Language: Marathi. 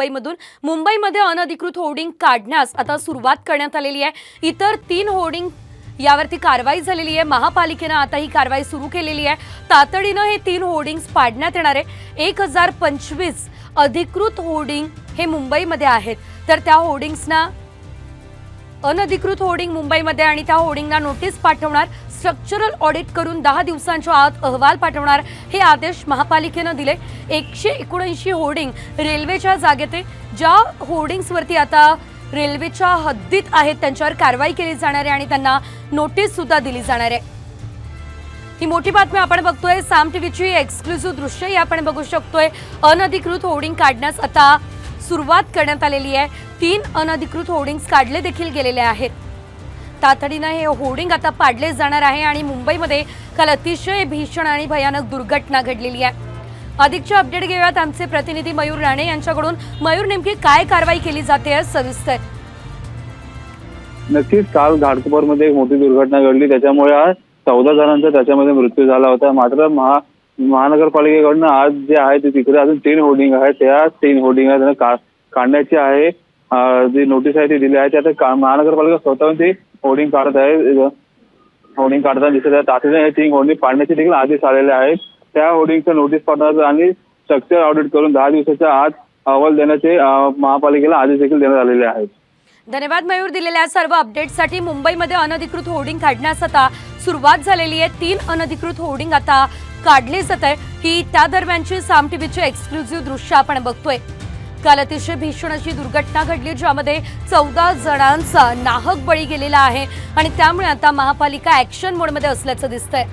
मुंबईमधून. मुंबईमध्ये अनधिकृत होर्डिंग काढण्यास आता सुरुवात करण्यात आलेली आहे. इतर तीन होर्डिंग यावरती कारवाई झालेली आहे. महापालिकेनं आता ही कारवाई सुरू केलेली आहे. तातडीनं हे तीन होर्डिंग्स पाडण्यात येणार आहे. एक हजार पंचवीस अधिकृत होर्डिंग हे मुंबईमध्ये आहेत. तर त्या होर्डिंग्सना अनधिकृत होर्डिंग मुंबईमध्ये आणि त्या होर्डिंगना नोटीस पाठवणार स्ट्रक्चरल ऑडिट करून दहा दिवसांच्या आत अहवाल पाठवणार हे आदेश महापालिकेनं दिले. एकशे एकोणऐंशी होर्डिंग रेल्वेच्या जागेत ज्या होर्डिंग्सवरती आता रेल्वेच्या हद्दीत आहेत त्यांच्यावर कारवाई केली जाणार आहे आणि त्यांना नोटीस सुद्धा दिली जाणार आहे. ही मोठी बातमी आपण बघतोय. साम टीव्हीची एक्सक्लुझिव्ह दृश्यही आपण बघू शकतोय. अनधिकृत होर्डिंग काढण्यास आता सुरुवात करण्यात आलेली आहे. तीन अनधिकृत होर्डिंग्स काढले देखील गेलेले आहेत. तातडीनं हे होर्डिंग आता पाडले जाणार आहे आणि मुंबईमध्ये काल अतिशय भीषण आणि भयानक दुर्घटना घडलेली आहे. अधिकचे अपडेट घेऊयात आमचे प्रतिनिधी मयूर राणे यांच्याकडून. मयूर नेमकी काय कारवाई केली जाते आहे सविस्तर? नक्कीच काल घाटकोपरमध्ये एक मोठी दुर्घटना घडली. त्याच्यामुळे चौदा जणांचा त्याच्यामध्ये मृत्यू झाला होता. मात्र महा महानगरपालिकेकडनं आज जे आहे ते तिकडे अजून तीन होर्डिंग आहे त्या तीन होर्डिंग त्यांना का काढण्याची आहे. जी नोटीस आहे ती दिली आहे. त्या का- महानगरपालिका स्वतःहून ती होर्डिंग काढत आहे. होर्डिंग काढताना दिसत आहे. तातडीने हे तीन होर्डिंग पाडण्याचे देखील आदेश आलेले आहेत. त्या होर्डिंगचं नोटीस पाठवण्याचं आणि स्ट्रक्चर ऑडिट करून दहा दिवसाच्या आत अहवाल देण्याचे महापालिकेला आदेश देखील देण्यात आलेले आहेत. धन्यवाद मयूर दिलेल्या सर्व अपडेटसाठी मुंबईमध्ये अनधिकृत होर्डिंग काढण्यास आता सुरुवात झालेली आहे. तीन अनधिकृत होर्डिंग आता काढले जात आहे. ही त्या दरम्यानची साम टीव्हीची एक्सक्लुझिव्ह दृश्य आपण बघतोय. काल अतिशय भीषण अशी दुर्घटना घडली ज्यामध्ये चौदा जणांचा नाहक बळी गेलेला आहे. आणि त्यामुळे आता महापालिका ऍक्शन मोडमध्ये असल्याचं दिसतंय.